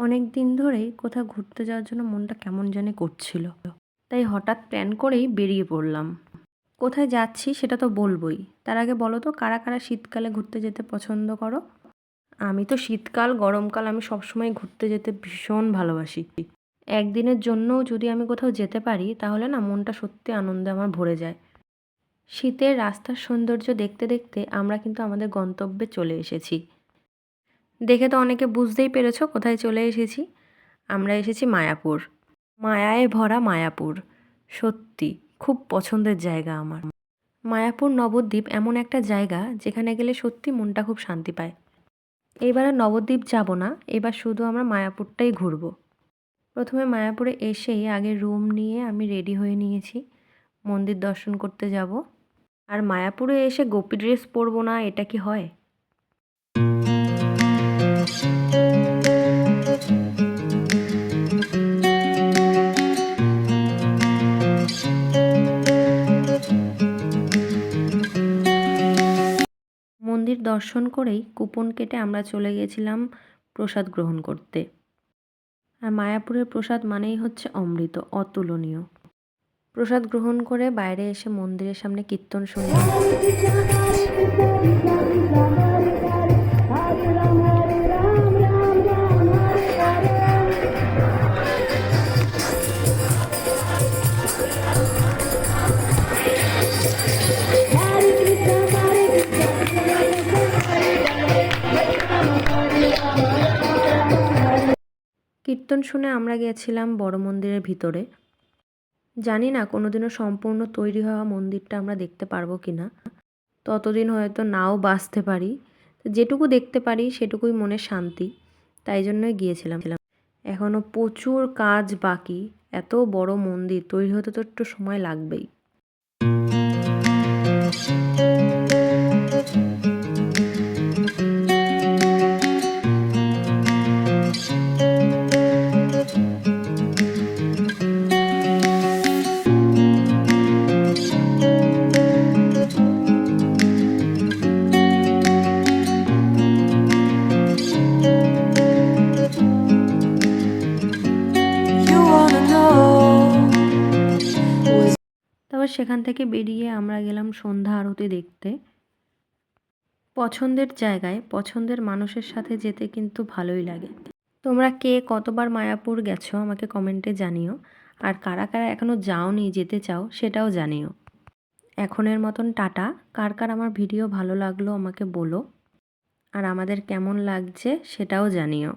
অনেক দিন ধরেই কোথাও ঘুরতে যাওয়ার জন্য মনটা কেমন জানি করছিল। তাই হঠাৎ প্ল্যান করেই বেরিয়ে পড়লাম। কোথায় যাচ্ছি সেটা তো বলবোই। তার আগে বলো তো, কারা কারা শীতকালে ঘুরতে যেতে পছন্দ করো? আমি তো শীতকাল, গরমকাল আমি সবসময় ঘুরতে যেতে ভীষণ ভালোবাসি। একদিনের জন্যও যদি আমি কোথাও যেতে পারি, তাহলে না মনটা সত্যি আনন্দে আমার ভরে যায়। শীতের রাস্তার সৌন্দর্য দেখতে দেখতে আমরা কিন্তু আমাদের গন্তব্যে চলে এসেছি। দেখে তো অনেকে বুঝতেই পেরেছ কোথায় চলে এসেছি। আমরা এসেছি মায়াপুর। মায়ায় ভরা মায়াপুর। সত্যি, খুব পছন্দের জায়গা আমার। মায়াপুর নবদ্বীপ এমন একটা জায়গা যেখানে গেলে সত্যি মনটা খুব শান্তি পায়। এবার আর নবদ্বীপ যাব না, এবার শুধু আমরা মায়াপুরটাই ঘুরব। প্রথমে মায়াপুরে এসেই আগে রুম নিয়ে আমি রেডি হয়ে নিয়েছি, মন্দির দর্শন করতে যাব। আর মায়াপুরে এসে গোপী ড্রেস পরবো না, এটা কি হয়? মন্দির দর্শন করেই কুপন কেটে আমরা চলে গেছিলাম প্রসাদ গ্রহণ করতে। আর মায়াপুরের প্রসাদ মানেই হচ্ছে অমৃত, অতুলনীয়। প্রসাদ গ্রহণ করে বাইরে এসে মন্দিরের সামনে কীর্তন শুনলাম কীর্তন শুনে আমরা গেছিলাম বড় মন্দিরের ভিতরে। জানি না কোনোদিনও সম্পূর্ণ তৈরি হওয়া মন্দিরটা আমরা দেখতে পারব কি না ততদিন হয়তো নাও বাঁচতে পারি। যেটুকু দেখতে পারি সেটুকুই মনে শান্তি, তাই জন্যই গিয়েছিলাম। এখনও প্রচুর কাজ বাকি, এত বড় মন্দির, তৈরি হতে তো একটু সময় লাগবেই। সেখান থেকে বেরিয়ে আমরা গেলাম সন্ধ্যা আরতি দেখতে। পছন্দের জায়গায়, পছন্দের মানুষের সাথে যেতে কিন্তু ভালোই লাগে। তোমরা কে কতবার মায়াপুর গেছো আমাকে কমেন্টে জানিও। আর কারা কারা এখনও যাওনি, যেতে চাও সেটাও জানিও। এখনের মতন টাটা। কার কার আমার ভিডিও ভালো লাগল আমাকে বলো। আর আমাদের কেমন লাগছে সেটাও জানিও।